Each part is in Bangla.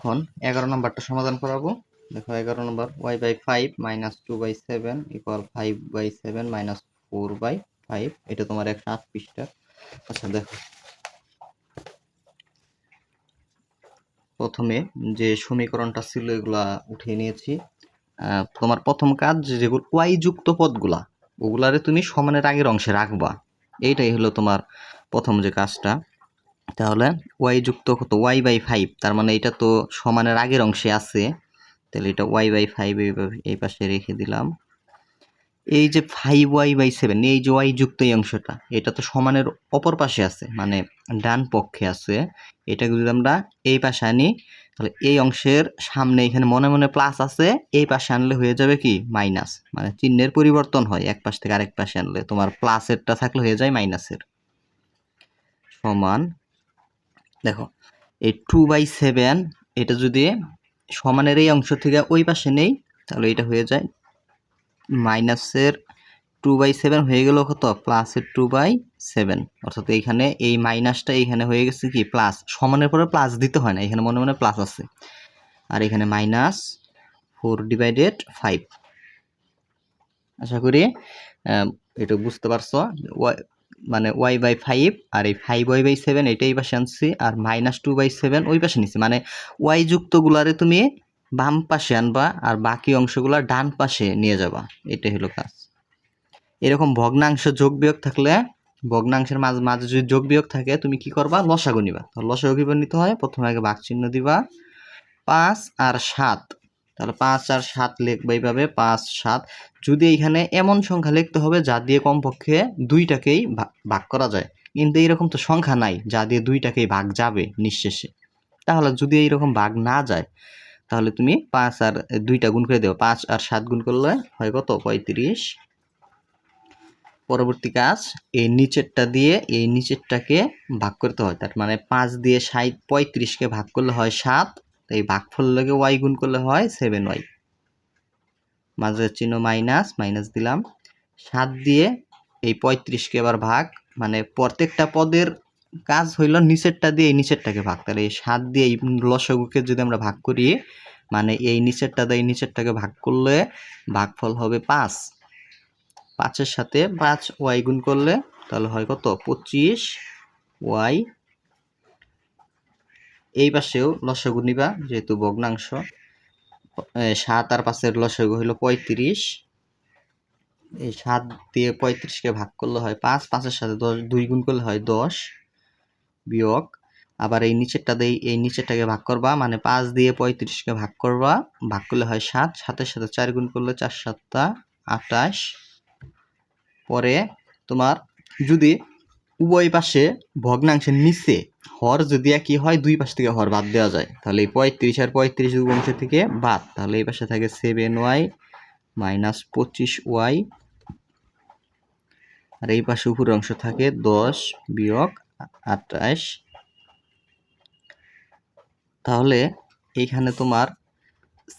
এখন এগারো নম্বরটা সমাধান করাবো। দেখো এগারো নম্বর y by five minus two by seven equal five by seven minus four by five এটা তোমার একশো আট পৃষ্ঠা। আচ্ছা দেখো। প্রথমে যে সমীকরণটা ছিল, এগুলা উঠিয়ে নিয়েছি। তোমার প্রথম কাজ যেগুলো ওয়াই যুক্ত পদগুলা, ওগুলারে তুমি সমানের আগের অংশে রাখবা। এইটাই হলো তোমার প্রথম যে কাজটা। তাহলে ওয়াই যুক্ত কত? ওয়াই বাই ফাইভ তার মানে এটা তো সমানের আগের অংশে আছে। তাহলে এটা ওয়াই বাই ফাইভ এই পাশে রেখে দিলাম। এই যে ফাইভ ওয়াই বাই সেভেন এই যে ওয়াই যুক্ত এই অংশটা, এটা তো সমানের অপর পাশে আছে মানে ডান পক্ষে আছে। এটাকে যদি আমরা এই পাশে আনি, তাহলে এই অংশের সামনে এখানে মনে মনে প্লাস আছে, এই পাশে আনলে হয়ে যাবে কি? মাইনাস মানে চিহ্নের পরিবর্তন হয়, এক পাশ থেকে আরেক পাশে আনলে। তোমার প্লাসেরটা থাকলে হয়ে যায় মাইনাসের সমান দেখো, এই টু বাই সেভেন এটা যদি সমানের এই অংশ থেকে ওই পাশে নেই, তাহলে এটা হয়ে যায় মাইনাসের টু বাই সেভেন হয়ে গেল কত? প্লাসের টু বাই সেভেন অর্থাৎ এইখানে এই মাইনাসটা এইখানে হয়ে গেছে কি? প্লাস, সমানের পরে প্লাস দিতে হয় না, এখানে মনে মনে প্লাস আছে। আর এখানে মাইনাস ফোর ডিভাইডেড ফাইভ আশা করি এটা বুঝতে পারছ? মানে ওয়াই বাই ফাইভ আর এই ফাইভ ওয়াই বাই সেভেন এটা এই পাশে আনছি আর মাইনাস টু বাই সেভেন ওই পাশে নিছি। মানে ওয়াই যুক্তগুলারে তুমি বাম পাশে আনবা আর বাকি অংশগুলো ডান পাশে নিয়ে যাবা। এটাই হলো কাজ। এরকম ভগ্নাংশ যোগ বিয়োগ থাকলে, ভগ্নাংশের মাঝে মাঝে যদি যোগ বিয়োগ থাকে, তুমি কি করবা? লসাগু নিবা। লসাগু নিতে হয়? প্রথমে আগে ভাগ চিহ্ন দিবা। পাঁচ আর সাত। তাহলে পাঁচ আর সাত লিখবা এইভাবে, পাঁচ, সাত। যদি এইখানে এমন সংখ্যা লিখতে হবে, যা দিয়ে কমপক্ষে দুইটাকেই ভাগ করা যায়। কিন্তু এইরকম তো সংখ্যা নাই, যা দিয়ে দুইটাকেই ভাগ যাবে নিঃশেষে। তাহলে যদি এইরকম ভাগ না যায়, তাহলে তুমি পাঁচ আর দুইটা গুণ করে দেবো। পাঁচ আর সাত গুণ করলে হয় কত? পঁয়ত্রিশ। পরবর্তী কাজ, এই নিচেরটা দিয়ে এই নিচেরটাকে ভাগ করতে হয়। তার মানে পাঁচ দিয়ে ষাট পঁয়ত্রিশকে ভাগ করলে হয় সাত। তো এই ভাগফল লাগে ওয়াই গুণ করলে হয় সেভেন ওয়াই মাঝের চিহ্ন মাইনাস মাইনাস দিলাম। সাত দিয়ে এই পঁয়ত্রিশকে এবার ভাগ। মানে প্রত্যেকটা পদের কাজ হইল নিচেরটা দিয়ে এই নিচেরটাকে ভাগ। তাহলে এই সাত দিয়ে এই লসগুকে যদি আমরা ভাগ করি মানে এই নিচেরটা দিয়ে এই নিচেরটাকে ভাগ করলে ভাগফল হবে পাঁচ। পাঁচের সাথে পাঁচ ওয়াই গুণ করলে তাহলে হয় কত? পঁচিশ ওয়াই এই পাশেও লসগু নিবা, যেহেতু ভগ্নাংশ। সাত আর পাঁচের লসগু হইল পঁয়ত্রিশ। এই সাত দিয়ে পঁয়ত্রিশকে ভাগ করলে হয় পাঁচ, পাঁচের সাথে দশ, দুই গুণ করলে হয় দশ বিয়োগ। আবার এই নিচেরটা দিয়ে এই নিচেরটাকে ভাগ করবা মানে পাঁচ দিয়ে পঁয়ত্রিশকে ভাগ করবা, ভাগ করলে হয় সাত, সাতের সাথে চার গুণ করলে চার সাতটা আটাশ পরে তোমার যদি উভয় পাশে ভগ্নাংশের নিচে হর যদি একই হয়, দুই পাশ থেকে হর বাদ দেওয়া যায়। তাহলে এই পঁয়ত্রিশ আর পঁয়ত্রিশ অংশ থেকে বাদ। তাহলে এই পাশে থাকে সেভেন ওয়াই মাইনাস পঁচিশ ওয়াই আর এই পাশে উপরের অংশ থাকে দশ বিয়োগ আটাশ তাহলে এইখানে তোমার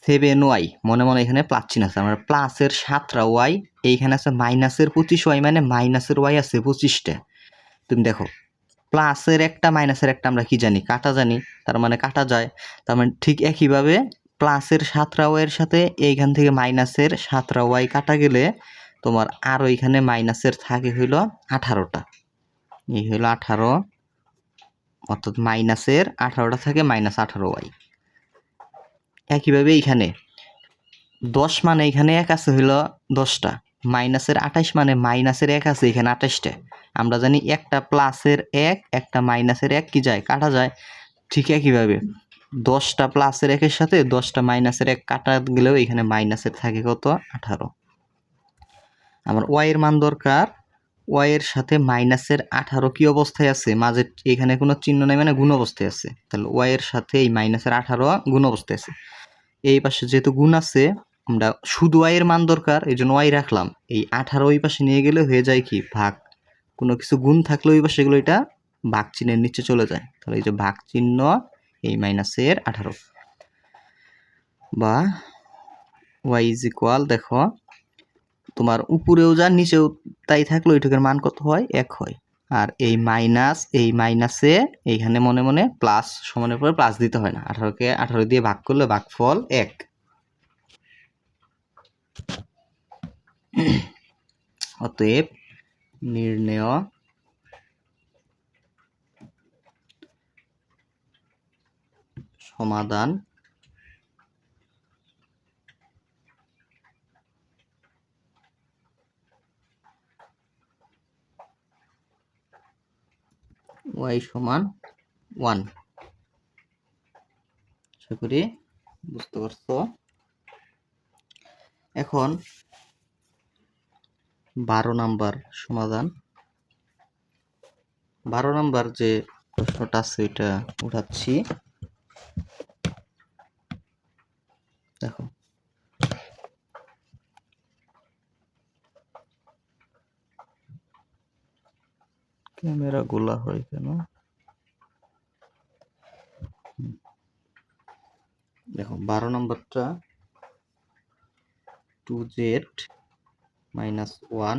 সেভেন ওয়াই মনে মনে এখানে প্লাস আছে। আমার প্লাসের সাতটা ওয়াই এইখানে আছে মাইনাসের পঁচিশ ওয়াই মানে মাইনাসের ওয়াই আছে পঁচিশটা। তুমি দেখো প্লাসের একটা মাইনাসের একটা আমরা কি জানি? কাটা জানি। তার মানে কাটা যায়। তার মানে ঠিক একইভাবে প্লাসের সাতটা ওয়াইয়ের সাথে এইখান থেকে মাইনাসের সাতটা ওয়াই কাটা গেলে তোমার আরও এখানে মাইনাসের থাকে হইল আঠারোটা। এই হইল আঠারো, অর্থাৎ মাইনাসের আঠারোটা থাকে মাইনাস আঠারো ওয়াই একইভাবে এইখানে দশ মানে এখানে এক আছে হইল দশটা। মাইনাসের আঠাশ মানে মাইনাসের এক আছে এখানে আঠাশটা। আমরা জানি একটা প্লাসের এক, একটা মাইনাসের এক কি যায়? কাটা যায়। ঠিক একইভাবে দশটা প্লাসের একের সাথে দশটা মাইনাসের এক কাটা গেলেও এখানে মাইনাসের থাকে কত? আঠারো। আমার ওয়াইয়ের মান দরকার। ওয়াইয়ের সাথে মাইনাসের আঠারো কি অবস্থায় আছে? মাঝে এখানে কোনো চিহ্ন নেই মানে গুণ অবস্থায় আছে। তাহলে ওয়াইয়ের সাথে এই মাইনাসের আঠারো গুণ অবস্থায় আছে। এই পাশে যেহেতু গুণ আছে, আমরা শুধু ওয়াইয়ের মান দরকার এই জন্য ওয়াই রাখলাম। এই আঠারো ওই পাশে নিয়ে গেলে হয়ে যায় কি? ভাগ কোনো কিছু গুণ থাকলে ওই সেগুলো এটা ভাগ চিহ্নের নিচে চলে যায়। তাহলে এই যে ভাগ চিহ্ন এই মাইনাসের আঠারো। বা ওয়াই ইজ ইকুয়াল দেখো, তোমার উপরেও যা, নিচেও তাই থাকলে ওইটুকের মান কত হয়? এক হয়। আর এই মাইনাস এই মাইনাসে এইখানে মনে মনে প্লাস সমানের পরে প্লাস দিতে হয় না। আঠারোকে আঠারো দিয়ে ভাগ করলে ভাগফল এক। অতএব নির্ণেয়। সমাধান। y সমান ওয়ান। আশা করি বুঝতে পারছ। এখন বারো নাম্বার সমাধান। বারো নাম্বার যে প্রশ্নটা আছে এটা উঠাচ্ছি। দেখো। ক্যামেরা গোলা হয় কেন। দেখো, বারো নম্বরটা two z. Minus one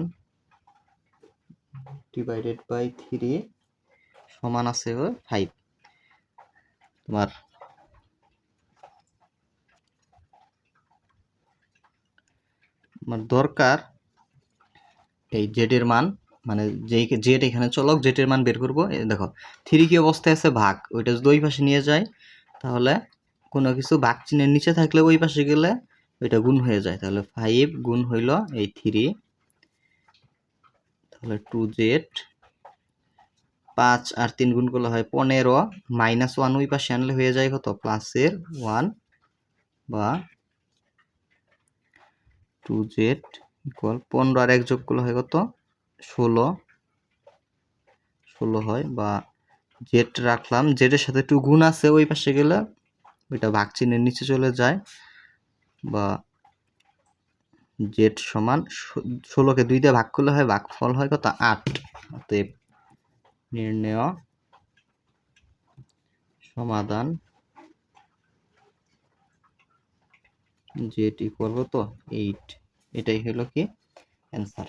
divided by three সমান আছে ফাইভ তোমার দরকার এই জেড এর মান মানে যেই জেড এখানে চলক জেড এর মান বের করব। দেখো থ্রি কি অবস্থায় আছে? ভাগ। ওইটা যদি ওই পাশে নিয়ে যায়, তাহলে কোনো কিছু ভাগ চিহ্নের নিচে থাকলে ওই পাশে গেলে ওইটা গুণ হয়ে যায়। তাহলে ফাইভ গুণ হইল এই থ্রি তাহলে টু জেড পাঁচ আর তিন গুণ করলে হয় পনেরো মাইনাস ওয়ান ওই পাশে আনলে হয়ে যায় কত? প্লাসের ওয়ান বা টু জেড ইকুয়াল পনেরো আর এক যোগ করলে হয় কত? ষোলো। ষোলো হয় বা জেড রাখলাম জেডের সাথে টু গুণ আছে ওই পাশে গেলে, ওইটা ভাগ চিহ্নের নিচে চলে যায়। বা জেড সমান ষোলোকে দুই ভাগ করলে হয় ভাগ ফল হয় কত? আট। অতএব নির্ণয় সমাধান জেড ইকুয়াল কত? এইট এটাই হলো কি অ্যান্সার